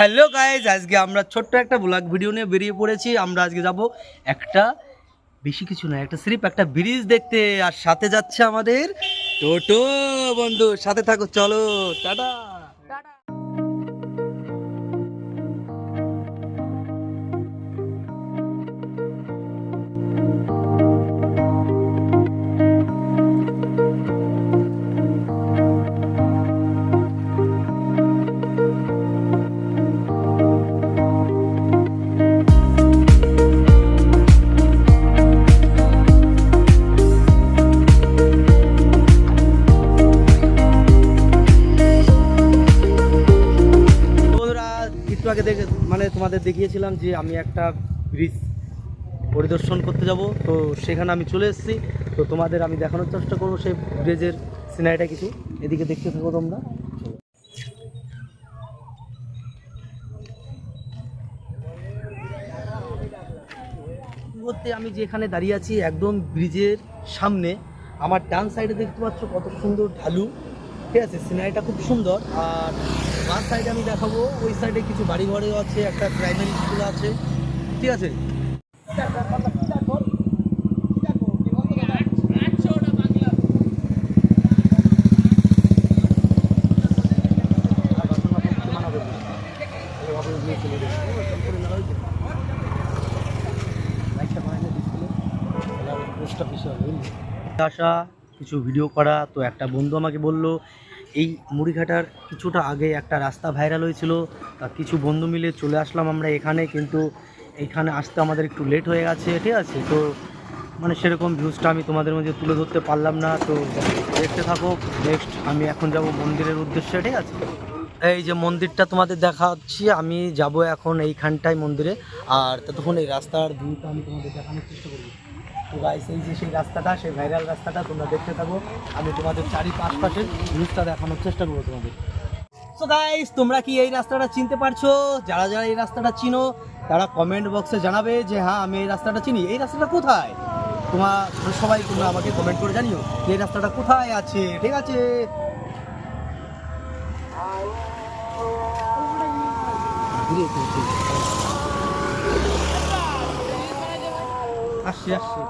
Hello guys আজকে আমরা ছোট্ট একটা ব্লগ ভিডিও নিয়ে বেরিয়ে পড়েছি। আমরা আজকে যাব একটা বেশি কিছু না একটা স্লিপ, একটা ব্রিজ দেখতে। আর সাথে যাচ্ছে আমাদের টোটো। বন্ধু, সাথে থাকো, চলো, টাটা। তোমাদের দেখিয়েছিলাম যে আমি একটা ব্রিজ পরিদর্শন করতে যাব। তো সেখানে আমি চলে এসেছি। তো তোমাদের আমি দেখানোর চেষ্টা করব সেই ব্রিজের সিনারিটা কিছু। এদিকে দেখতে থাকো তোমরা। মুহূর্তে আমি যেখানে দাঁড়িয়ে আছি একদম ব্রিজের সামনে, আমার ডান সাইডে দেখতে পাচ্ছ কত সুন্দর ঢালু। ঠিক আছে, সিনারিটা খুব সুন্দর। আর বাম সাইডে আমি দেখাবো, ওই সাইডে কিছু বাড়ি ঘরেও আছে, একটা প্রাইমারি স্কুল আছে। ঠিক আছে? আসা কিছু ভিডিও করা, তো একটা বন্ধু আমাকে বলল এই মুড়িঘাটার কিছুটা আগে একটা রাস্তা ভাইরাল হয়েছিল। কিছু বন্ধু মিলে চলে আসলাম আমরা এখানে, কিন্তু এইখানে আসতে আমাদের একটু লেট হয়ে গেছে, ঠিক আছে? তো মানে সেরকম ভিউজটা আমি তোমাদের মধ্যে তুলে ধরতে পারলাম না, তো দেখতে থাকো। নেক্সট আমি এখন যাব মন্দিরের উদ্দেশ্যে, ঠিক আছে? এই যে মন্দিরটা তোমাদের দেখাচ্ছি, আমি যাব এখন এইখানটায় মন্দিরে। আর ততক্ষণ এই রাস্তার ভিউটা আমি তোমাদের দেখানোর চেষ্টা করব। তো গাইস এই যে সেই রাস্তাটা, সেই ভাইরাল রাস্তাটা তোমরা দেখতে থাকো। আমি তোমাদের চারি পাশপাশের ভিউজটা দেখানোর চেষ্টা করব তোমাদের। সো গাইস তোমরা কি এই রাস্তাটা চিনতে পারছ? যারা যারা এই রাস্তাটা চিনো, তারা কমেন্ট বক্সে জানাবে যে হ্যাঁ আমি এই রাস্তাটা চিনি। এই রাস্তাটা কোথায়? তোমার, সবাই তোমরা আমাকে কমেন্ট করে জানিও যে, এই রাস্তাটা কোথায় আছে? ঠিক আছে। আসছি আসছি।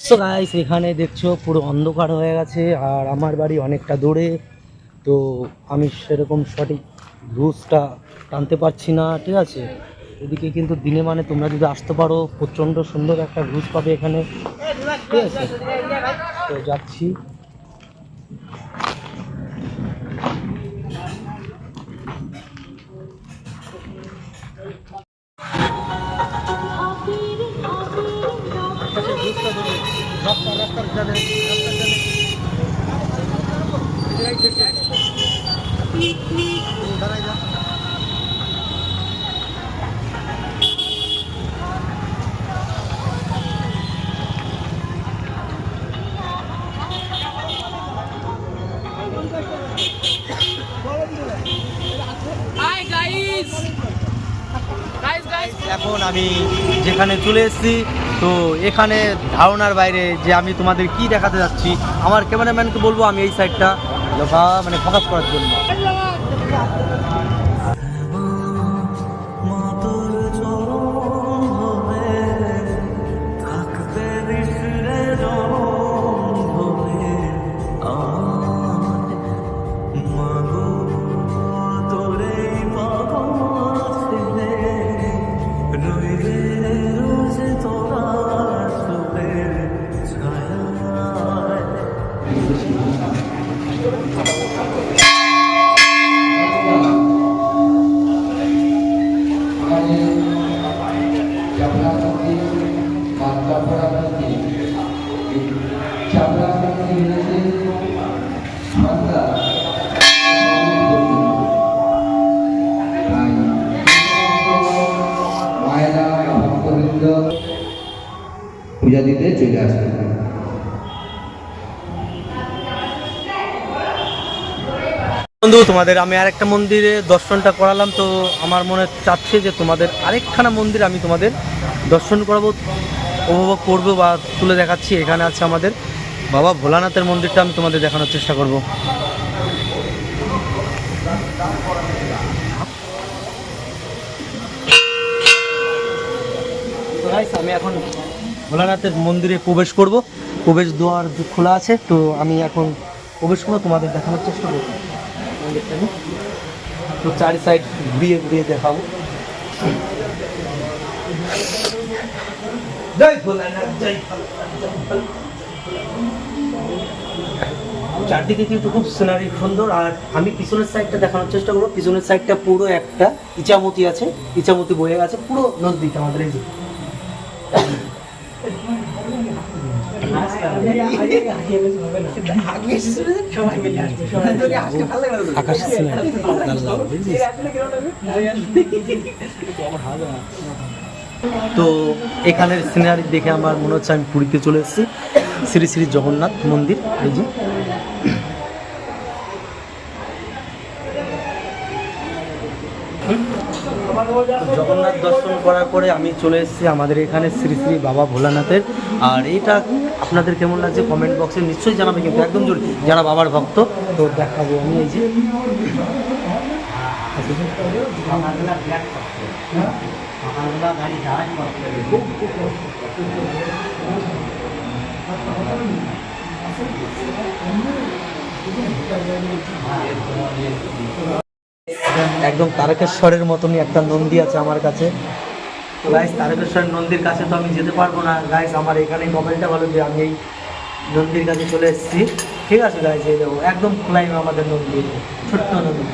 সো গাইস এখানে দেখছ, পুরো অন্ধকার হয়ে গেছে, আর আমার বাড়ি অনেকটা দূরে, তো আমি সেরকম সঠিক রুটসটা টানতে পারছি না, ঠিক আছে? এদিকে কিন্তু দিনে মানে তোমরা যদি আসতে পারো, প্রচণ্ড সুন্দর একটা রুজ পাবে এখানে, ঠিক আছে? তো যাচ্ছি। রাস্তার জানে দাঁড়াই যা guys! Guys, guys! এখন আমি যেখানে চলে এসেছি তো এখানে ধারণার বাইরে যে আমি তোমাদের কি দেখাতে যাচ্ছি, আমার ক্যামেরাম্যানকে বলব আমি এই সাইডটা মানে ফোকাস করার জন্য। পূজা চলে আসতে বন্ধু, তোমাদের আমি আরেকটা মন্দিরে দর্শনটা করালাম, তো আমার মনে চাচ্ছে যে তোমাদের আরেকখানা মন্দির আমি তোমাদের দর্শন করাবো, উপভোগ করব বা তুলে দেখাচ্ছি। এখানে আছে আমাদের বাবা ভোলানাথের মন্দিরটা, আমি তোমাদের দেখানোর চেষ্টা করব। আমি এখন ভোলানাথের মন্দিরে প্রবেশ করব। প্রবেশ দ্বার যে খোলা আছে, তো আমি এখন প্রবেশ করব, তোমাদের দেখানোর চেষ্টা করব। তো চারি সাইড ঘুরিয়ে ঘুরিয়ে দেখাবো। জয় ভোলানাথ। চারদিকে কিন্তু খুব সিনারি সুন্দর। আর আমি পিছনের সাইডটা দেখানোর চেষ্টা করব। পিছনের সাইডটা পুরো একটা ইচামতি আছে, ইচামতি বয়ে গেছে, পুরো নদীটা আমাদের এই তো এখানের সিনারি দেখে আমার মনে হচ্ছে আমি পুরীতে চলে এসেছি। শ্রী শ্রী জগন্নাথ মন্দির, এই যে। জগন্নাথ দর্শন করার পরে আমি চলে এসেছি আমাদের এখানে শ্রী শ্রী বাবা ভোলানাথের। আর এটা আপনাদের কেমন লাগছে কমেন্ট বক্সে নিশ্চয়ই জানাবে, কিন্তু একদম জোর, যারা বাবার ভক্ত, তো দেখাবো আমি এই যে। একদম তারকেশ্বরের মতনই একটা নন্দী আছে আমার কাছে। গাইস তারকেশ্বরের নন্দীর কাছে তো আমি যেতে পারব না। গাইস আমার এখানে কমেন্টটা ভালো যে আমি এই নন্দীর কাছে চলে এসেছি। ঠিক আছে গাইস এই দেখো, একদম খোলাই আমাদের নন্দী। ছোট্ট নন্দী।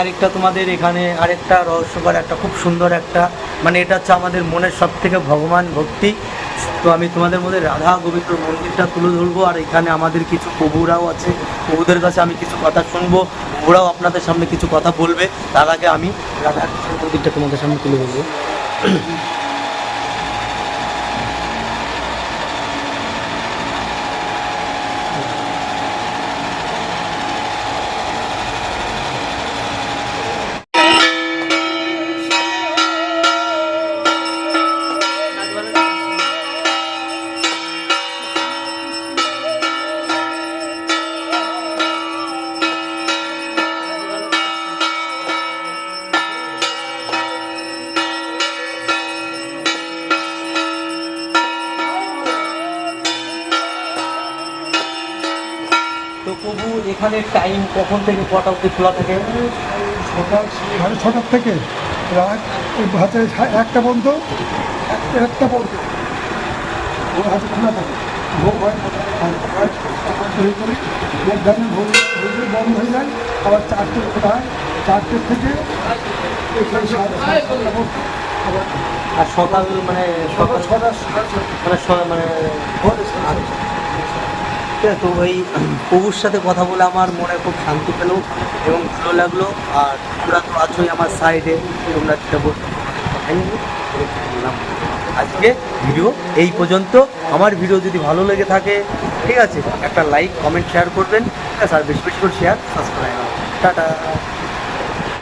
আরেকটা তোমাদের এখানে আরেকটা রহস্যকর, একটা খুব সুন্দর একটা মানে এটা হচ্ছে আমাদের মনের সব থেকে ভগবান ভক্তি। তো আমি তোমাদের মধ্যে রাধা গোবিন্দ মন্দিরটা তুলে ধরবো, আর এখানে আমাদের কিছু প্রভুরাও আছে। প্রভুদের কাছে আমি কিছু কথা শুনব, প্রভুরাও আপনাদের সামনে কিছু কথা বলবে। তার আগে আমি রাধা মন্দিরটা তোমাদের সামনে তুলে ধরবো। তো প্রভু এখানে টাইম কখন থেকে কটা অব্দি খোলা থাকে? সকাল সাড়ে ছটার থেকে রাত হাতে একটা পর্যন্ত একটা একটা পর্যন্ত ও হাতে খোলা থাকে। ভোগ হয় করি ভোগ বন্ধ হয়ে যায় আবার চারটে খোলা হয়। চারটের থেকে আর সকাল মানে সকাল ছটা মানে মানে ভোর সাড়ে ছটা। ঠিক আছে, তো ওই প্রভুর সাথে কথা বলে আমার মনে খুব শান্তি পেল এবং ভালো লাগল। আর তোমরা তো আছোই আমার সাইডে তোমরা যেটা বললাম। আজকে ভিডিও এই পর্যন্ত। আমার ভিডিও যদি ভালো লেগে থাকে, ঠিক আছে, একটা লাইক কমেন্ট শেয়ার করবেন। ঠিক আছে, আর বেশি বেশি করে শেয়ার সাবস্ক্রাইব টাটা।